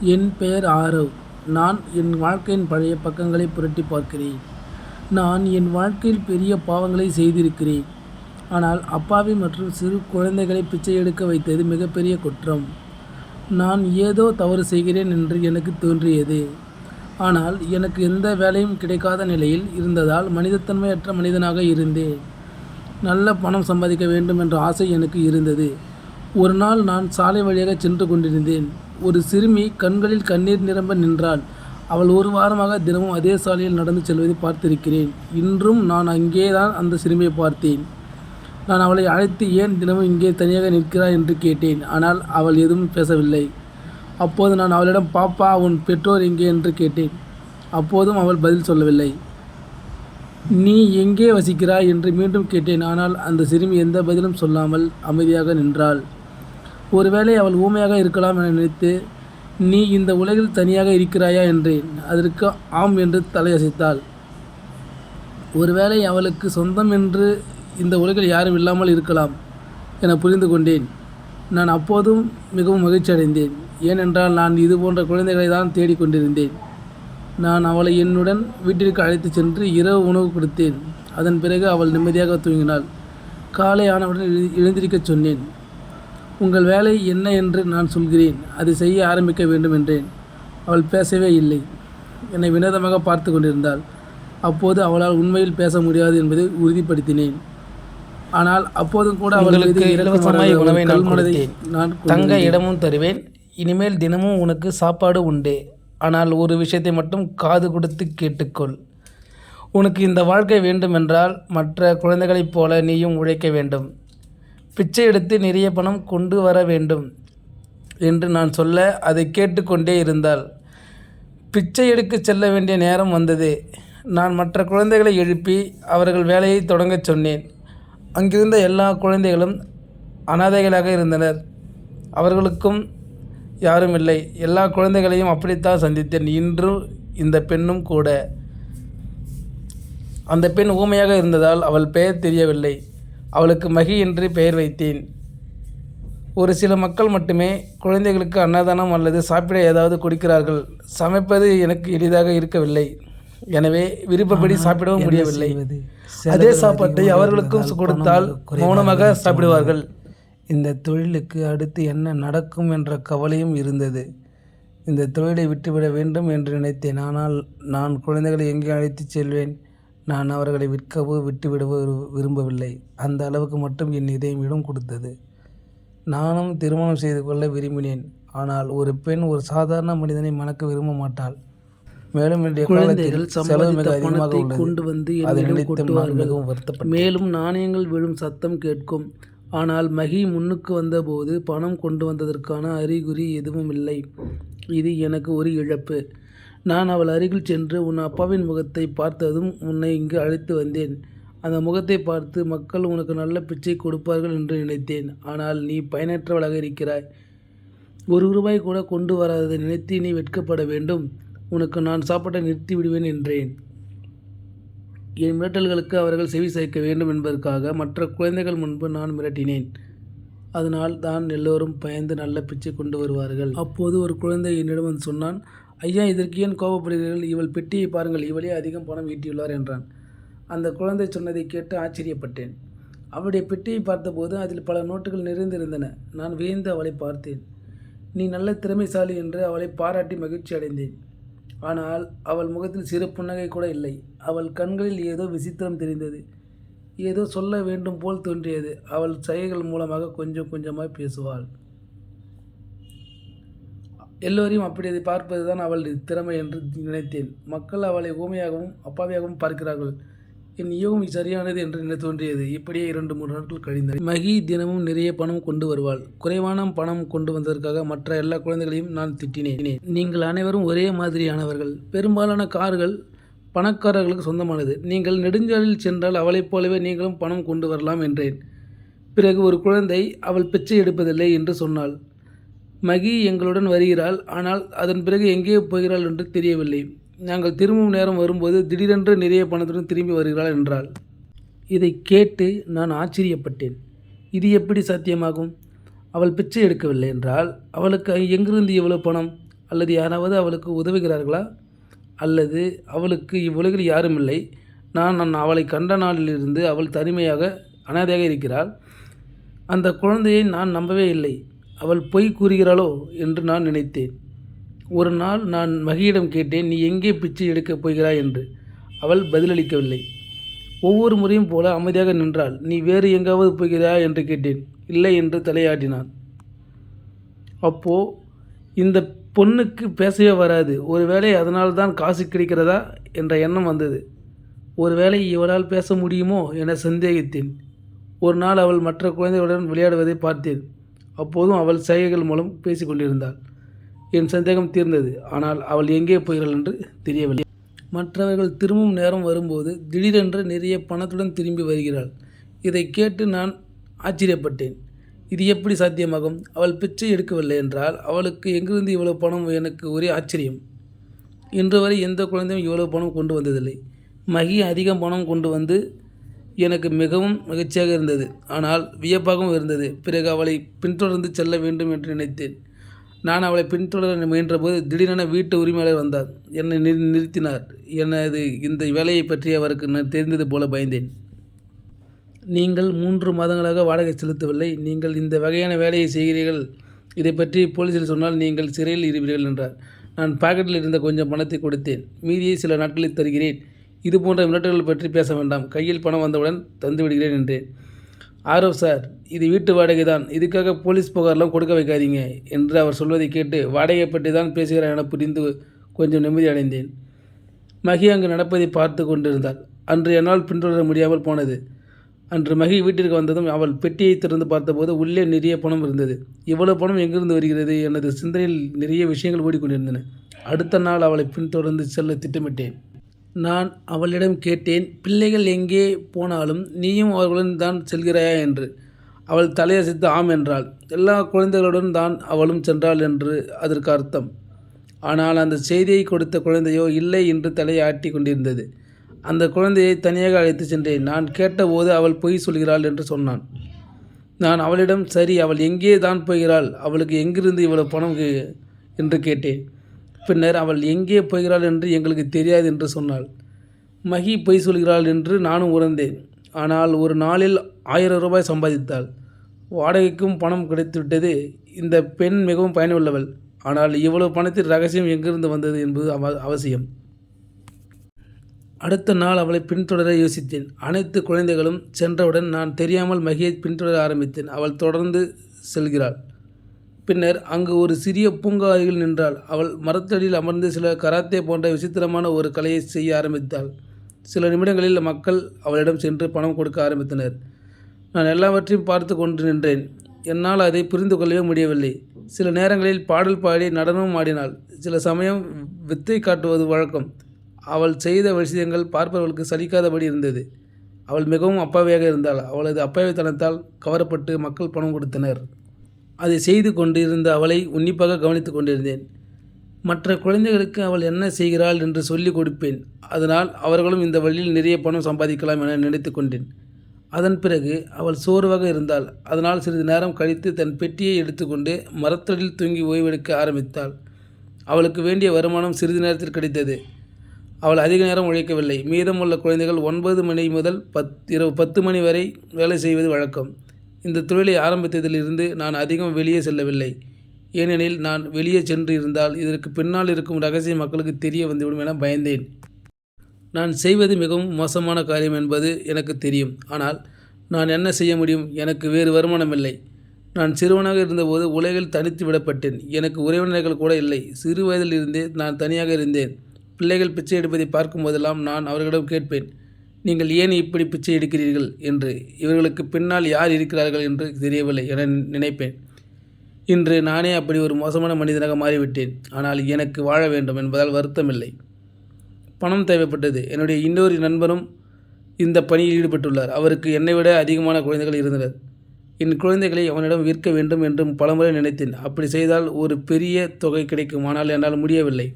என் பெயர் ஆரவ். நான் என் வாழ்க்கையின் பழைய பக்கங்களை புரட்டி பார்க்கிறேன். நான் என் வாழ்க்கையில் பெரிய பாவங்களை செய்திருக்கிறேன். ஆனால் அப்பாவி மற்றும் சிறு குழந்தைகளை பிச்சை எடுக்க வைத்தது மிகப்பெரிய குற்றம். நான் ஏதோ தவறு செய்கிறேன் என்று எனக்கு தோன்றியது. ஆனால் எனக்கு எந்த வேலையும் கிடைக்காத நிலையில் இருந்ததால் மனிதத்தன்மையற்ற மனிதனாக இருந்தேன். நல்ல பணம் சம்பாதிக்க வேண்டும் என்ற ஆசை எனக்கு இருந்தது. ஒரு நாள் நான் சாலை வழியாக சென்று கொண்டிருந்தேன். ஒரு சிறுமி கண்களில் கண்ணீர் நிரம்ப நின்றாள். அவள் ஒரு வாரமாக தினமும் அதே சாலையில் நடந்து செல்வதை பார்த்திருக்கிறேன். இன்றும் நான் அங்கேதான் அந்த சிறுமியை பார்த்தேன். நான் அவளை அழைத்து ஏன் தினமும் இங்கே தனியாக நிற்கிறாய் என்று கேட்டேன். ஆனால் அவள் எதுவும் பேசவில்லை. அப்போது நான் அவளிடம் பாப்பா உன் பெற்றோர் எங்கே? என்று கேட்டேன். அப்போதும் அவள் பதில் சொல்லவில்லை. நீ எங்கே வசிக்கிறாய்? என்று மீண்டும் கேட்டேன். ஆனால் அந்த சிறுமி எந்த பதிலும் சொல்லாமல் அமைதியாக நின்றாள். ஒருவேளை அவள் ஊமையாக இருக்கலாம் என நினைத்து நீ இந்த உலகில் தனியாக இருக்கிறாயா? என்றேன். அதற்கு ஆம் என்று தலையசைத்தாள். ஒருவேளை அவளுக்கு சொந்தம் என்று இந்த உலகில் யாரும் இல்லாமல் இருக்கலாம் என புரிந்து கொண்டேன். நான் அப்போதும் மிகவும் மகிழ்ச்சி அடைந்தேன் ஏனென்றால் நான் இது போன்ற குழந்தைகளை தான் தேடிக்கொண்டிருந்தேன் நான் அவளை என்னுடன் வீட்டிற்கு அழைத்து சென்று இரவு உணவு கொடுத்தேன். அதன் பிறகு அவள் நிம்மதியாக தூங்கினாள். காலை ஆனவுடன் எழு- எழுந்திருக்கச் சொன்னேன். உங்கள் வேலை என்ன என்று நான் சொல்கிறேன். அதை செய்ய ஆரம்பிக்க வேண்டும் என்றேன். அவள் பேசவே இல்லை. என்னை வினோதமாக பார்த்து கொண்டிருந்தாள். அப்போது அவளால் உண்மையில் பேச முடியாது என்பதை உறுதிப்படுத்தினேன். ஆனால் அப்போதும் கூட இரக்கமடையாத இலவசமாய் உணவை நான் தங்க. இடமும் தருவேன். இனிமேல் தினமும் உனக்கு சாப்பாடு உண்டு. ஆனால் ஒரு விஷயத்தை மட்டும் காது கொடுத்து கேட்டுக்கொள். உனக்கு இந்த வாழ்க்கை வேண்டுமென்றால் மற்ற குழந்தைகளைப் போல நீயும் உழைக்க வேண்டும். பிச்சை எடுத்து நிறைய பணம் கொண்டு வர வேண்டும் என்று நான் சொல்ல அதை கேட்டுக்கொண்டே இருந்தாள். பிச்சை எடுக்க செல்ல வேண்டிய நேரம் வந்தது. நான் மற்ற குழந்தைகளை எழுப்பி அவர்கள் வேலையை தொடங்கச் சொன்னேன். அங்கிருந்த எல்லா குழந்தைகளும் அனாதைகளாக இருந்தனர். அவர்களுக்கும் யாரும் இல்லை. எல்லா குழந்தைகளையும் அப்படித்தான் சந்தித்தேன். இன்றும் இந்த பெண்ணும் கூட. அந்த பெண் ஊமையாக இருந்ததால் அவள் பெயர் தெரியவில்லை. அவளுக்கு மகி என்று பெயர் வைத்தேன். ஒரு சில மக்கள் மட்டுமே குழந்தைகளுக்கு அன்னதானம் அல்லது சாப்பிட ஏதாவது கொடுக்கிறார்கள். சமைப்பது எனக்கு எளிதாக இருக்கவில்லை. எனவே விருப்பப்படி சாப்பிடவும் முடியவில்லை. அதே சாப்பாட்டை அவர்களுக்கும் கொடுத்தால் மௌனமாக சாப்பிடுவார்கள். இந்த தொழிலுக்கு அடுத்து என்ன நடக்கும் என்ற கவலையும் இருந்தது. இந்த தொழிலை விட்டுவிட வேண்டும் என்று நினைத்தேன். ஆனால் நான் குழந்தைகளை எங்கே அழைத்துச் செல்வேன்? நான் அவர்களை விற்கவோ விட்டுவிடவோ விரு- விரும்பவில்லை. அந்த அளவுக்கு மட்டும் என் இதயம் இடம் கொடுத்தது. நானும் திருமணம் செய்து கொள்ள விரும்பினேன். ஆனால் ஒரு பெண் ஒரு சாதாரண மனிதனை மணக்க விரும்ப மாட்டாள். மேலும் குழந்தைகள் சம்பாதித்த பணத்தை கொண்டு வந்து என்னிடம் கொட்டுவார்கள். மேலும் நாணயங்கள் விழும் சத்தம் கேட்கும். ஆனால் மகி முன்னுக்கு வந்தபோது பணம் கொண்டு வந்ததற்கான அறிகுறி எதுவும் இல்லை. இது எனக்கு ஒரு இழப்பு. நான் அவள் அருகில் சென்று உன் அப்பாவின் முகத்தை பார்த்ததும் உன்னை இங்கு அழைத்து வந்தேன். அந்த முகத்தை பார்த்து மக்கள் உனக்கு நல்ல பிச்சை கொடுப்பார்கள் என்று நினைத்தேன். ஆனால் நீ பயனற்றவளாக இருக்கிறாய். ஒரு ரூபாய் கூட கொண்டு வராததை நினைத்து நீ வெட்கப்பட வேண்டும். உனக்கு நான் சாப்பாட்டை நிறுத்தி விடுவேன் என்றேன். என் மிரட்டல்களுக்கு அவர்கள் செவி சாய்க்க வேண்டும் என்பதற்காக மற்ற குழந்தைகள் முன்பு நான் மிரட்டினேன். அதனால் தான் எல்லோரும் பயந்து நல்ல பிச்சை கொண்டு வருவார்கள். அப்போது ஒரு குழந்தை என்னிடம் வந்து சொன்னான் ஐயா இதற்கு ஏன் கோபப்படுகிறீர்கள்? இவள் பெட்டியை பாருங்கள் இவளே அதிகம் பணம் ஈட்டியுள்ளார் என்றான். அந்த குழந்தை சொன்னதை கேட்டு ஆச்சரியப்பட்டேன். அவளுடைய பெட்டியை பார்த்தபோது அதில் பல நோட்டுகள் நிறைந்திருந்தன. நான் வியந்து அவளை பார்த்தேன். நீ நல்ல திறமைசாலி என்று அவளை பாராட்டி மகிழ்ச்சி அடைந்தேன். ஆனால் அவள் முகத்தில் சிறு புன்னகை கூட இல்லை. அவள் கண்களில் ஏதோ விசித்திரம் தெரிந்தது. ஏதோ சொல்ல வேண்டும் போல் தோன்றியது. அவள் சைகைகள் மூலமாக கொஞ்சம் கொஞ்சமாய் பேசுவாள். எல்லோரையும் அப்படி அதை பார்ப்பதுதான் அவள் திறமை என்று நினைத்தேன். மக்கள் அவளை ஊமையாகவும் அப்பாவியாகவும் பார்க்கிறார்கள். என் யோகம் சரியானது என்று நினை தோன்றியது. இப்படியே இரண்டு மூன்று நாட்கள் கழிந்தன. மகி தினமும் நிறைய பணம் கொண்டு வருவாள். குறைவான பணம் கொண்டு வந்ததற்காக மற்ற எல்லா குழந்தைகளையும் நான் திட்டினேன். நீங்கள் அனைவரும் ஒரே மாதிரியானவர்கள். பெரும்பாலான கார்கள் பணக்காரர்களுக்கு சொந்தமானது. நீங்கள் நெடுஞ்சாலையில் சென்றால் அவளைப் போலவே நீங்களும் பணம் கொண்டு வரலாம் என்றேன். பிறகு ஒரு குழந்தை அவள் பிச்சை எடுப்பதில்லை என்று சொன்னாள். மகி எங்களுடன் வருகிறாள் ஆனால் அதன் பிறகு எங்கே போகிறாள் என்று தெரியவில்லை. நாங்கள் திரும்பும் நேரம் வரும்போது திடீரென்று நிறைய பணத்துடன் திரும்பி வருகிறாள் என்றாள். இதை கேட்டு நான் ஆச்சரியப்பட்டேன். இது எப்படி சாத்தியமாகும்? அவள் பிச்சை எடுக்கவில்லை என்றால் அவளுக்கு எங்கிருந்து இவ்வளவு பணம்? அல்லது யாராவது அவளுக்கு உதவுகிறார்களா? அல்லது அவளுக்கு இவ்வுலகில் யாரும் இல்லை நான் நான் அவளை கண்ட நாளிலிருந்து அவள் தனிமையாக அனாதையாக இருக்கிறாள். அந்த குழந்தையை நான் நம்பவே இல்லை. அவள் பொய் கூறுகிறாளோ என்று நான் நினைத்தேன். ஒரு நாள் நான் மகியிடம் கேட்டேன் நீ எங்கே பிச்சை எடுக்கப் போகிறாய்? என்று. அவள் பதிலளிக்கவில்லை. ஒவ்வொரு முறையும் போல அமைதியாக நின்றாள். நீ வேறு எங்காவது போகிறாயா என்று கேட்டேன். இல்லை என்று தலையாட்டினான். அப்போ இந்த பொண்ணுக்கு பேசவே வராது. ஒருவேளை அதனால் தான் காசு கிடைக்கிறதா? என்ற எண்ணம் வந்தது. ஒருவேளை இவளால் பேச முடியுமோ? என சந்தேகித்தேன். ஒரு நாள் அவள் மற்ற குழந்தைகளுடன் விளையாடுவதை பார்த்தேன். அப்போதும் அவள் சைகைகள் மூலம் பேசிக்கொண்டிருந்தாள். என் சந்தேகம் தீர்ந்தது. ஆனால் அவள் எங்கே போகிறாள் என்று தெரியவில்லை. மற்றவர்கள் திரும்பும் நேரம் வரும்போது திடீரென்று நிறைய பணத்துடன் திரும்பி வருகிறாள். இதை கேட்டு நான் ஆச்சரியப்பட்டேன். இது எப்படி சாத்தியமாகும்? அவள் பிச்சை எடுக்கவில்லை என்றால் அவளுக்கு எங்கிருந்து இவ்வளவு பணம்? எனக்கு ஒரே ஆச்சரியம். இன்று வரை எந்த குழந்தையும் இவ்வளவு பணம் கொண்டு வந்ததில்லை. மகி அதிகம் பணம் கொண்டு வந்து எனக்கு மிகவும் மகிழ்ச்சியாக இருந்தது. ஆனால் வியப்பாகவும் இருந்தது. பிறகு அவளை பின்தொடர்ந்து செல்ல வேண்டும் என்று நினைத்தேன். நான் அவளை பின்தொடர முயன்றபோது திடீரென வீட்டு உரிமையாளர் வந்தார். என்னை நிறு நிறுத்தினார். எனது இந்த வேலையை பற்றி அவருக்கு நான் தெரிந்தது போல பயந்தேன். நீங்கள் மூன்று மாதங்களாக வாடகை செலுத்தவில்லை. நீங்கள் இந்த வகையான வேலையை செய்கிறீர்கள். இதை பற்றி போலீசில் சொன்னால் நீங்கள் சிறையில் இருப்பீர்கள் என்றார். நான் பாக்கெட்டில் இருந்த கொஞ்சம் பணத்தை கொடுத்தேன். மீதியை சில நாட்களில் தருகிறேன். இது போன்ற மிரட்டல்கள் பற்றி பேச வேண்டாம். கையில் பணம் வந்தவுடன் தந்து விடுகிறேன் என்றேன் ஆரவ் சார் இது வீட்டு வாடகை தான். இதுக்காக போலீஸ் புகார்லாம் கொடுக்க வைக்காதீங்க என்று அவர் சொல்வதை கேட்டு வாடகை பற்றி தான் பேசுகிறார் என புரிந்து கொஞ்சம் நிம்மதி அடைந்தேன். மகி அங்கு நடப்பதை பார்த்து கொண்டிருந்தாள். அன்று என்னால் பின்தொடர முடியாமல் போனது. அன்று மகி வீட்டிற்கு வந்ததும் அவள் பெட்டியை திறந்து பார்த்தபோது உள்ளே நிறைய பணம் இருந்தது. இவ்வளவு பணம் எங்கிருந்து வருகிறது எனது சிந்தனையில் நிறைய விஷயங்கள் ஓடிக்கொண்டிருந்தன. அடுத்த நாள் அவளை பின்தொடர்ந்து செல்ல திட்டமிட்டேன். நான் அவளிடம் கேட்டேன் பிள்ளைகள் எங்கே போனாலும் நீயும் அவர்களுடன் தான் செல்கிறாயா? என்று. அவள் தலையசைத்து ஆம் என்றாள். எல்லா குழந்தைகளுடன் தான் அவளும் சென்றாள் என்று அதற்கு அர்த்தம். ஆனால் அந்த செய்தியை கொடுத்த குழந்தையோ இல்லை என்று தலையாட்டி கொண்டிருந்தது. அந்த குழந்தையை தனியாக அழைத்து சென்றேன். நான் கேட்டபோது அவள் பொய் சொல்கிறாள் என்று சொன்னான். நான் அவளிடம் சரி அவள் எங்கே தான் போகிறாள்? அவளுக்கு எங்கிருந்து இவ்வளவு பணம் என்று கேட்டேன். பின்னர் அவள் எங்கே போகிறாள் என்று எங்களுக்கு தெரியாது என்று சொன்னாள். மகி பொய் சொல்கிறாள் என்று நானும் உணர்ந்தேன். ஆனால் ஒரு நாளில் ஆயிரம் ரூபாய் சம்பாதித்தாள். வாடகைக்கும் பணம் கிடைத்துவிட்டது. இந்த பெண் மிகவும் பயனுள்ளவள். ஆனால் இவ்வளவு பணத்தின் ரகசியம் எங்கிருந்து வந்தது என்பது அவ அவசியம். அடுத்த நாள் அவளை பின்தொடர யோசித்தேன். அனைத்து குழந்தைகளும் சென்றவுடன் நான் தெரியாமல் மகியை பின்தொடர ஆரம்பித்தேன். அவள் தொடர்ந்து செல்கிறாள். பின்னர் அங்கு ஒரு சிறிய பூங்கா அருகில் நின்றாள். அவள் மரத்தடியில் அமர்ந்து சில கராத்தே போன்ற விசித்திரமான ஒரு கலையை செய்ய ஆரம்பித்தாள். சில நிமிடங்களில் மக்கள் அவளிடம் சென்று பணம் கொடுக்க ஆரம்பித்தனர். நான் எல்லாவற்றையும் பார்த்து கொண்டு நின்றேன். என்னால் அதை புரிந்து கொள்ளவே முடியவில்லை. சில நேரங்களில் பாடல் பாடி நடனமும் ஆடினாள். சில சமயம் வித்தை காட்டுவது வழக்கம். அவள் செய்த விஷயங்கள் பார்ப்பவர்களுக்கு சலிக்காதபடி இருந்தது. அவள் மிகவும் அப்பாவியாக இருந்தாள். அவளது அப்பாவித்தனத்தால் கவரப்பட்டு மக்கள் பணம் கொடுத்தனர். அதை செய்து கொண்டிருந்த அவளை உன்னிப்பாக கவனித்து கொண்டிருந்தேன். மற்ற குழந்தைகளுக்கு அவள் என்ன செய்கிறாள் என்று சொல்லிக் கொடுப்பேன். அதனால் அவர்களும் இந்த வழியில் நிறைய பணம் சம்பாதிக்கலாம் என நினைத்து கொண்டேன். அதன் பிறகு அவள் சோர்வாக இருந்தாள். அதனால் சிறிது நேரம் கழித்து தன் பெட்டியை எடுத்துக்கொண்டு மரத்தடியில் தூங்கி ஓய்வெடுக்க ஆரம்பித்தாள். அவளுக்கு வேண்டிய வருமானம் சிறிது நேரத்தில் கிடைத்தது. அவள் அதிக நேரம் உழைக்கவில்லை. மீதமுள்ள குழந்தைகள் ஒன்பது மணி முதல் பத் இரவு பத்து மணி வரை வேலை செய்வது வழக்கம். இந்த தொழிலை ஆரம்பித்ததிலிருந்து நான் அதிகம் வெளியே செல்லவில்லை. ஏனெனில் நான் வெளியே சென்று இருந்தால் இதற்கு பின்னால் இருக்கும் ரகசியம் மக்களுக்கு தெரிய வந்துவிடும் என பயந்தேன். நான் செய்வது மிகவும் மோசமான காரியம் என்பது எனக்கு தெரியும். ஆனால் நான் என்ன செய்ய முடியும்? எனக்கு வேறு வருமானம் இல்லை. நான் சிறுவனாக இருந்தபோது உலகில் தனித்து விடப்பட்டேன். எனக்கு உறவினர்கள் கூட இல்லை. சிறு வயதில் இருந்தே நான் தனியாக இருந்தேன். பிள்ளைகள் பிச்சை எடுப்பதை பார்க்கும் போதெல்லாம் நான் அவர்களிடம் கேட்பேன். நீங்கள் ஏன் இப்படி பிச்சை எடுக்கிறீர்கள் என்று? இவர்களுக்கு பின்னால் யார் இருக்கிறார்கள் என்று தெரியவில்லை என நினைப்பேன். இன்று நானே அப்படி ஒரு மோசமான மனிதனாக மாறிவிட்டேன். ஆனால் எனக்கு வாழ வேண்டும் என்பதால் வருத்தமில்லை. பணம் தேவைப்பட்டது. என்னுடைய இன்னொரு நண்பரும் இந்த பணியில் ஈடுபட்டுள்ளார். அவருக்கு என்னை விட அதிகமான குழந்தைகள் இருந்தனர். என் குழந்தைகளை அவனிடம் விற்க வேண்டும் என்று பலமுறை நினைத்தேன். அப்படி செய்தால் ஒரு பெரிய தொகை கிடைக்கும் ஆனால் என்னால் முடியவில்லை.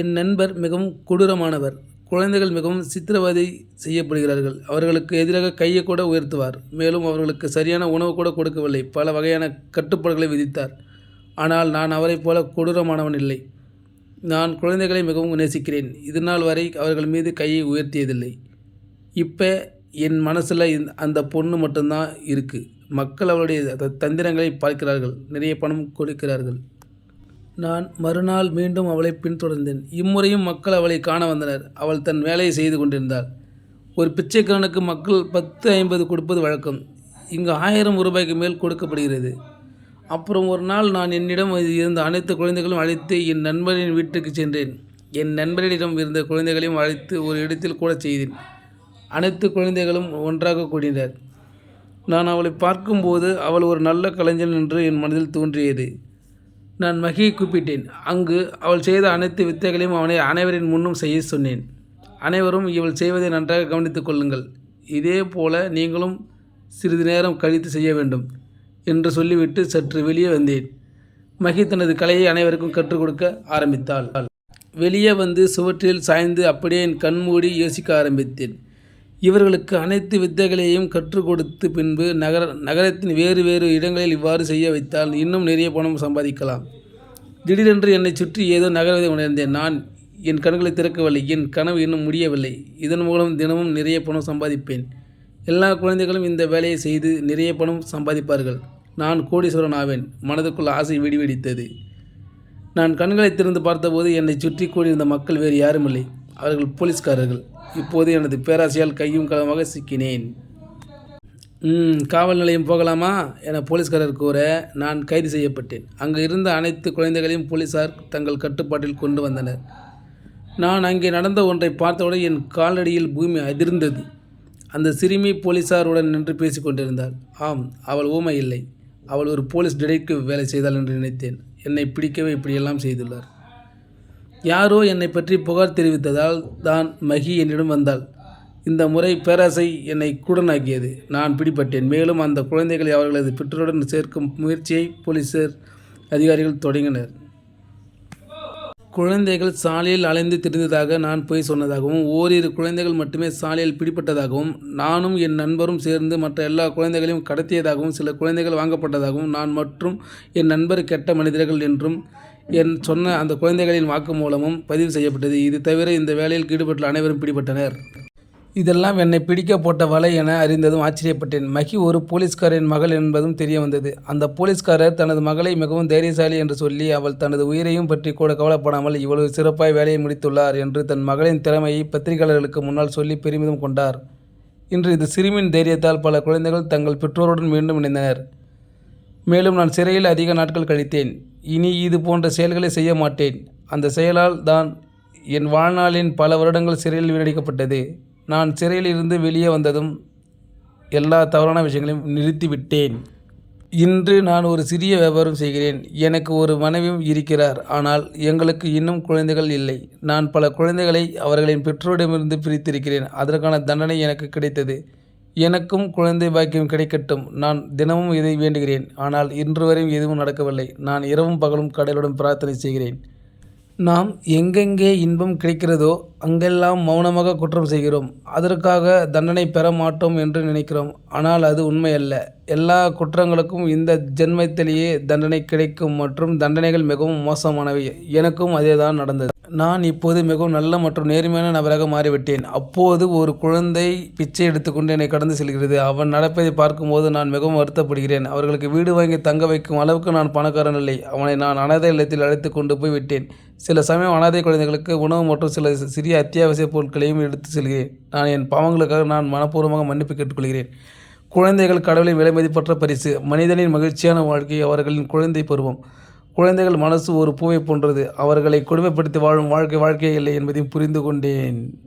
என் நண்பர் மிகவும் கொடூரமானவர். குழந்தைகள் மிகவும் சித்திரவதை செய்யப்படுகிறார்கள். அவர்களுக்கு எதிராக கையை கூட உயர்த்துவார். மேலும் அவர்களுக்கு சரியான உணவு கூட கொடுக்கவில்லை. பல வகையான கட்டுப்பாடுகளை விதித்தார். ஆனால் நான் அவரைப் போல கொடூரமானவன் இல்லை. நான் குழந்தைகளை மிகவும் நேசிக்கிறேன். இதுநாள் வரை அவர்கள் மீது கையை உயர்த்தியதில்லை. இப்போ என் மனசில் இந்த அந்த பொண்ணு மட்டும்தான் இருக்குது மக்கள் அவளுடைய தந்திரங்களை பார்க்கிறார்கள். நிறைய பணம் கொடுக்கிறார்கள். நான் மறுநாள் மீண்டும் அவளை பின்தொடர்ந்தேன். இம்முறையும் மக்கள் அவளை காண வந்தனர். அவள் தன் வேலையை செய்து கொண்டிருந்தாள். ஒரு பிச்சைக்காரனுக்கு மக்கள் பத்து ஐம்பது கொடுப்பது வழக்கம். இங்கு ஆயிரம் ரூபாய்க்கு மேல் கொடுக்கப்படுகிறது. அப்புறம் ஒரு நாள் நான் என்னிடம் இருந்த அனைத்து குழந்தைகளும் அழைத்து என் நண்பரின் வீட்டுக்கு சென்றேன். என் நண்பரிடம் இருந்த குழந்தைகளையும் அழைத்து ஒரு இடத்தில் கூட செய்தேன். அனைத்து குழந்தைகளும் ஒன்றாக கூடினர். நான் அவளை பார்க்கும்போது அவள் ஒரு நல்ல கலைஞன் என்று என் மனதில் தோன்றியது. நான் மகியை கூப்பிட்டேன். அங்கு அவள் செய்த அனைத்து வித்தைகளையும் அவனை அனைவரின் முன்னும் செய்ய சொன்னேன். அனைவரும் இவள் செய்வதை நன்றாக கவனித்துக் கொள்ளுங்கள். இதே போல நீங்களும் சிறிது நேரம் கழித்து செய்ய வேண்டும் என்று சொல்லிவிட்டு சற்று வெளியே வந்தேன். மகி தனது கலையை அனைவருக்கும் கற்றுக் கொடுக்க ஆரம்பித்தாள். வெளியே வந்து சுவற்றில் சாய்ந்து அப்படியே என் கண்மூடி யோசிக்க ஆரம்பித்தேன். இவர்களுக்கு அனைத்து வித்தைகளையும் கற்றுக் கொடுத்து பின்பு நகர நகரத்தின் வேறு வேறு இடங்களில் இவ்வாறு செய்ய வைத்தால் இன்னும் நிறைய பணம் சம்பாதிக்கலாம். திடீரென்று என்னை சுற்றி ஏதோ நகர்வதை உணர்ந்தேன். நான் என் கண்களை திறக்கவில்லை. என் கனவு இன்னும் முடியவில்லை. இதன் மூலம் தினமும் நிறைய பணம் சம்பாதிப்பேன். எல்லா குழந்தைகளும் இந்த வேலையை செய்து நிறைய பணம் சம்பாதிப்பார்கள். நான் கோடீஸ்வரன் ஆவேன். மனதுக்குள் ஆசை வெடிவெடித்தது நான் கண்களை திறந்து பார்த்தபோது என்னை சுற்றி கூடியிருந்த மக்கள் வேறு யாருமில்லை. அவர்கள் போலீஸ்காரர்கள். இப்போது எனது பேராசையால் கையும் களமாக சிக்கினேன். ம் காவல் நிலையம் போகலாமா? என போலீஸ்காரர் கூற நான் கைது செய்யப்பட்டேன். அங்கு இருந்த அனைத்து குழந்தைகளையும் போலீசார் தங்கள் கட்டுப்பாட்டில் கொண்டு வந்தனர். நான் அங்கே நடந்த ஒன்றை பார்த்தவுடன் என் காலடியில் பூமி அதிர்ந்தது. அந்த சிறுமி போலீசாருடன் நின்று பேசிக் கொண்டிருந்தாள். ஆம் அவள் ஊமை இல்லை. அவள் ஒரு போலீஸ் டிடெக்டிவ் வேலை செய்தாள் என்று நினைத்தேன். என்னை பிடிக்கவே இப்படியெல்லாம் செய்துள்ளார். யாரோ என்னை பற்றி புகார் தெரிவித்ததால் தான் மகி என்னிடம் வந்தாள். இந்த முறை பேராசை என்னை கூடனாக்கியது. நான் பிடிபட்டேன். மேலும் அந்த குழந்தைகளை அவர்களது பெற்றோருடன் சேர்க்கும் முயற்சியை போலீசார் அதிகாரிகள் தொடங்கினர். குழந்தைகள் சாலையில் அலைந்து திரிந்ததாக நான் போய் சொன்னதாகவும் ஓரிரு குழந்தைகள் மட்டுமே சாலையில் பிடிப்பட்டதாகவும் நானும் என் நண்பரும் சேர்ந்து மற்ற எல்லா குழந்தைகளையும் கடத்தியதாகவும் சில குழந்தைகள் வாங்கப்பட்டதாகவும் நான் மற்றும் என் நண்பர் கெட்ட மனிதர்கள் என்றும் என் சொன்ன அந்த குழந்தைகளின் வாக்குமூலமும் பதிவு செய்யப்பட்டது. இது தவிர இந்த வேலையில் ஈடுபட்டுள்ள அனைவரும் பிடிபட்டனர். இதெல்லாம் என்னை பிடிக்க போட்ட வலை என அறிந்ததும் ஆச்சரியப்பட்டேன். மகி ஒரு போலீஸ்காரின் மகள் என்பதும் தெரிய வந்தது. அந்த போலீஸ்காரர் தனது மகளை மிகவும் தைரியசாலி என்று சொல்லி அவள் தனது உயிரையும் பற்றி கூட கவலைப்படாமல் இவ்வளவு சிறப்பாய் வேலையை முடித்துள்ளார் என்று தன் மகளின் திறமையை பத்திரிகையாளர்களுக்கு முன்னால் சொல்லி பெருமிதம் கொண்டார். இன்று இது சிறுமியின் தைரியத்தால் பல குழந்தைகள் தங்கள் பெற்றோருடன் மீண்டும் இணைந்தனர். மேலும் நான் சிறையில் அதிக நாட்கள் கழித்தேன். இனி இது போன்ற செயல்களை செய்ய மாட்டேன். அந்த செயலால் தான் என் வாழ்நாளின் பல வருடங்கள் சிறையில் வீணடிக்கப்பட்டது. நான் சிறையில் இருந்து வெளியே வந்ததும் எல்லா தவறான விஷயங்களையும் நிறுத்திவிட்டேன் இன்று நான் ஒரு சிறிய வியாபாரம் செய்கிறேன். எனக்கு ஒரு மனைவியும் இருக்கிறார். ஆனால் எங்களுக்கு இன்னும் குழந்தைகள் இல்லை. நான் பல குழந்தைகளை அவர்களின் பெற்றோரிடமிருந்து பிரித்திருக்கிறேன். அதற்கான தண்டனை எனக்கு கிடைத்தது. எனக்கும் குழந்தை பாக்கியம் கிடைக்கட்டும். நான் தினமும் இதை வேண்டுகிறேன். ஆனால் இன்று வரையும் எதுவும் நடக்கவில்லை. நான் இரவும் பகலும் கடலுடன் பிரார்த்தனை செய்கிறேன். நாம் எங்கெங்கே இன்பம் கிடைக்கிறதோ அங்கெல்லாம் மௌனமாக குற்றம் செய்கிறோம். அதற்காக தண்டனை பெற மாட்டோம் என்று நினைக்கிறோம். ஆனால் அது உண்மையல்ல. எல்லா குற்றங்களுக்கும் இந்த ஜென்மத்திலேயே தண்டனை கிடைக்கும் மற்றும் தண்டனைகள் மிகவும் மோசமானவை. எனக்கும் அதேதான் நடந்தது. நான் இப்போது மிகவும் நல்ல மற்றும் நேர்மையான நபராக மாறிவிட்டேன். அப்போது ஒரு குழந்தை பிச்சை எடுத்துக்கொண்டு என்னை கடந்து செல்கிறது. அவன் நடப்பதை பார்க்கும்போது நான் மிகவும் வருத்தப்படுகிறேன். அவர்களுக்கு வீடு வாங்கி தங்க வைக்கும் அளவுக்கு நான் பணக்காரன் இல்லை. அவனை நான் அனாதை இல்லத்தில் அழைத்து கொண்டு போய் விட்டேன் சில சமயம் அனாதை குழந்தைகளுக்கு உணவு மற்றும் சில சிறிய அத்தியாவசிய பொருட்களையும் எடுத்து செல்கிறேன். நான் என் பாவங்களுக்காக நான் மனப்பூர்வமாக மன்னிப்பு கேட்டுக்கொள்கிறேன். குழந்தைகள் கடவுளின் விலை மதிப்பற்ற பரிசு மனிதனின் மகிழ்ச்சியான வாழ்க்கை அவர்களின் குழந்தை பருவம். குழந்தைகள் மனசு ஒரு பூவை போன்றது. அவர்களை கொடுமைப்படுத்தி வாழும் வாழ்க்கை வாழ்க்கையே இல்லை என்பதையும் புரிந்து கொண்டேன்.